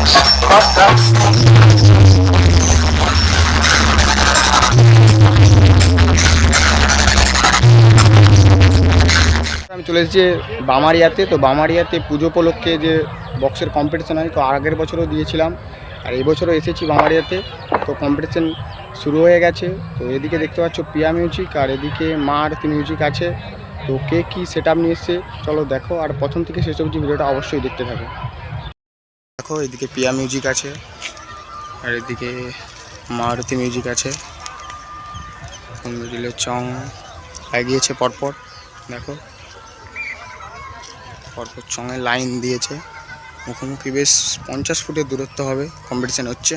আমি চলে এসেছি বামারিয়াতে। তো বামারিয়াতে পুজো উপলক্ষে যে বক্সের কম্পিটিশন হয়, তো আগের বছরও দিয়েছিলাম। আর এই বছরও এসেছি বামারিয়াতে। তো কম্পিটিশন শুরু হয়ে গেছে। তো এদিকে দেখতে পাচ্ছ পিয়া মিউজিক আর এদিকে মা আরতি মিউজিক আছে। তো কে কী সেট আপ নিয়ে এসছে, চলো দেখো। আর প্রথম থেকে শেষ অবধি ভিডিওটা অবশ্যই দেখতে থাকো। দেখো, এদিকে পিয়া মিউজিক আছে, আর এদিকে মারুতি মিউজিক আছে। মিডিলে চং, লাগিয়েছে পরপর, দেখো। পরপর চঙে লাইন দিয়েছে। মুখোমুখি বেশ পঞ্চাশ ফুটের দূরত্ব হবে কম্পিটিশান হচ্ছে।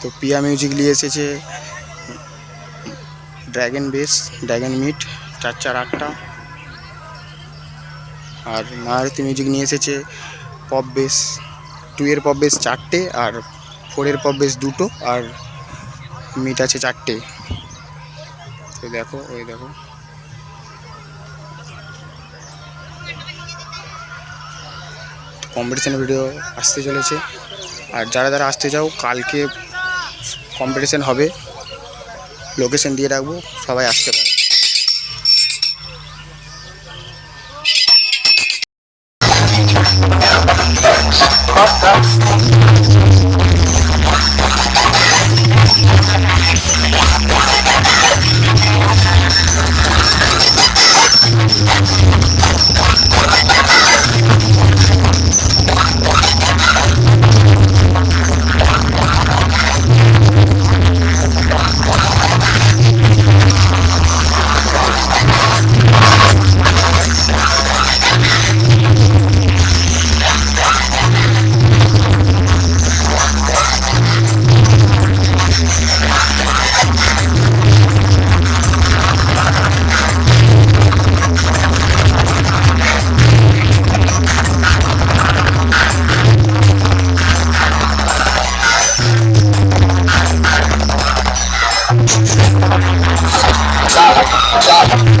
তো পিয়া মিউজিক নিয়ে এসেছে ড্র্যাগন বেস ড্র্যাগন মিট চার চার আটটা। আর মারুতি মিউজিক নিয়ে এসেছে পপ বেস টু এর পপ চারটে আর ফোরের পপ বেস দুটো আর মিট আছে চারটে। তো দেখো ওই দেখো। কম্পিটিশান ভিডিও আসতে চলেছে। আর যারা যারা আসতে চাও, কালকে কম্পিটিশান হবে। লোকেশন দিয়ে রাখব, সবাই আসতে পারে। passar